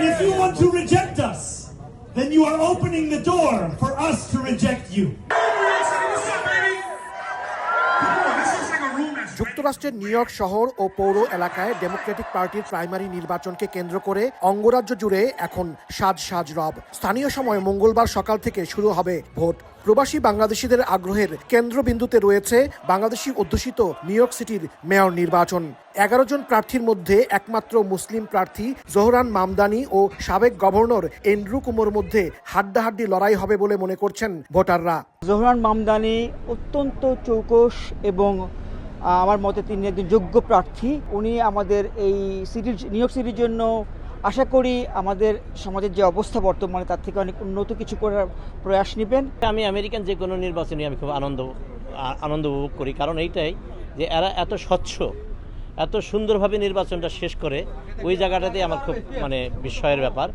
And if you want to reject us, then you are opening the door for us to reject you. যুক্তরাষ্ট্রের New York শহর ও পৌর এলাকায় Democratic পার্টির primary নির্বাচনকে কেন্দ্র করে অঙ্গরাজ্য জুড়ে এখন সাজ সাজ রব। স্থানীয় সময় মঙ্গলবার সকাল থেকে শুরু হবে ভোট। প্রবাসী বাংলাদেশিদের আগ্রহের কেন্দ্রবিন্দুতে রয়েছে বাংলাদেশি অধ্যুষিত নিউ ইয়র্ক সিটির মেয়র নির্বাচন। এগারো জন প্রার্থীর মধ্যে একমাত্র মুসলিম প্রার্থী জোহরান মামদানি ও সাবেক গভর্নর এন্ড্রু কুমোর মধ্যে হাড্ডাহাড্ডি লড়াই হবে বলে মনে করছেন ভোটাররা। জোহরান মামদানি অত্যন্ত চৌকস এবং আমার মতে তিনি একজন যোগ্য প্রার্থী। উনি আমাদের এই সিটির নিউ ইয়র্ক সিটির জন্য আশা করি আমাদের সমাজের যে অবস্থা বর্তমানে তার থেকে অনেক উন্নত কিছু করার প্রয়াস নেবেন। আমি আমেরিকান যে কোনো নির্বাচনে আমি খুব আনন্দ আনন্দ উপভোগ করি। কারণ এইটাই যে এরা এত স্বচ্ছ এত সুন্দরভাবে নির্বাচনটা শেষ করে ওই জায়গাটাতে আমার খুব মানে বিস্ময়ের ব্যাপার।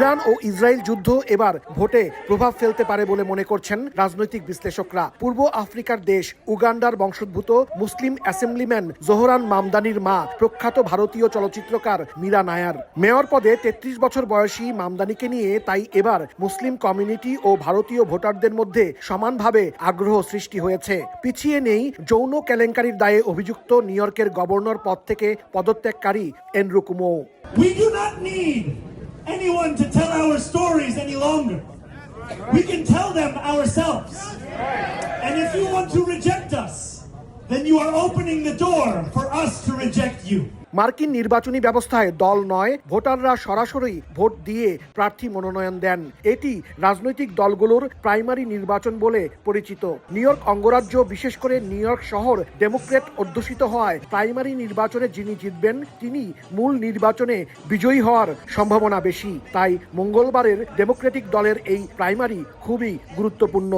ইরান ও ইসরায়েল যুদ্ধ এবার ভোটে প্রভাব ফেলতে পারে বলে মনে করছেন রাজনৈতিক বিশ্লেষকরা। পূর্ব আফ্রিকার দেশ উগান্ডার বংশোদ্ভূত মুসলিম অ্যাসেম্বলিম্যান জোহরান মামদানির মা প্রখ্যাত ভারতীয় চলচ্চিত্রকার মীরা নায়ার। মেয়র পদে তেত্রিশ বছর বয়সী মামদানিকে নিয়ে তাই এবার মুসলিম কমিউনিটি ও ভারতীয় ভোটারদের মধ্যে সমানভাবে আগ্রহ সৃষ্টি হয়েছে। পিছিয়ে নেই যৌন কেলেঙ্কারির দায়ে অভিযুক্ত নিউ ইয়র্কের গভর্নর পদ থেকে পদত্যাগকারী এনরু কুমো anyone to tell our stories any longer. We can tell them ourselves. And if you want to reject us, then you are opening the door for us to reject you. মার্কিন নির্বাচনী ব্যবস্থায় দল নয়, ভোটাররা সরাসরি vote দিয়ে প্রার্থী মনোনয়ন দেন। এটি রাজনৈতিক দলগুলোর প্রাইমারি নির্বাচন বলে পরিচিত। নিউ ইয়র্ক অঙ্গরাজ্য, বিশেষ করে নিউ ইয়র্ক শহর ডেমোক্রেট অধ্যুষিত হওয়ায় প্রাইমারি নির্বাচনে যিনি জিতবেন, তিনি মূল নির্বাচনে বিজয়ী হওয়ার সম্ভাবনা বেশি। তাই মঙ্গলবারের ডেমোক্রেটিক দলের এই প্রাইমারি খুবই গুরুত্বপূর্ণ।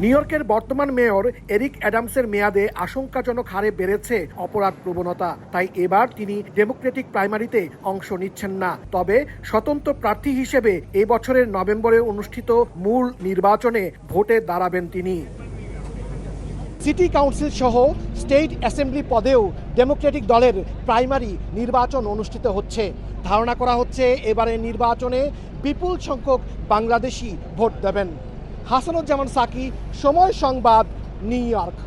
নিউ ইয়র্কের বর্তমান মেয়র এরিক অ্যাডামসের মেয়াদে আশঙ্কাজনক হারে বেড়েছে অপরাধ প্রবণতা। তাই এবার তিনি ডেমোক্রেটিক প্রাইমারিতে অংশ নিচ্ছেন না। তবে স্বতন্ত্র প্রার্থী হিসেবে এ বছরের নভেম্বরে অনুষ্ঠিত মূল নির্বাচনে ভোটে দাঁড়াবেন তিনি। সিটি কাউন্সিল সহ স্টেট অ্যাসেম্বলি পদেও ডেমোক্রেটিক দলের প্রাইমারি নির্বাচন অনুষ্ঠিত হচ্ছে। ধারণা করা হচ্ছে এবারে নির্বাচনে বিপুল সংখ্যক বাংলাদেশি ভোট দেবেন। হাসানুজ্জামান সাকি সময় সংবাদ নিউ ইয়র্ক।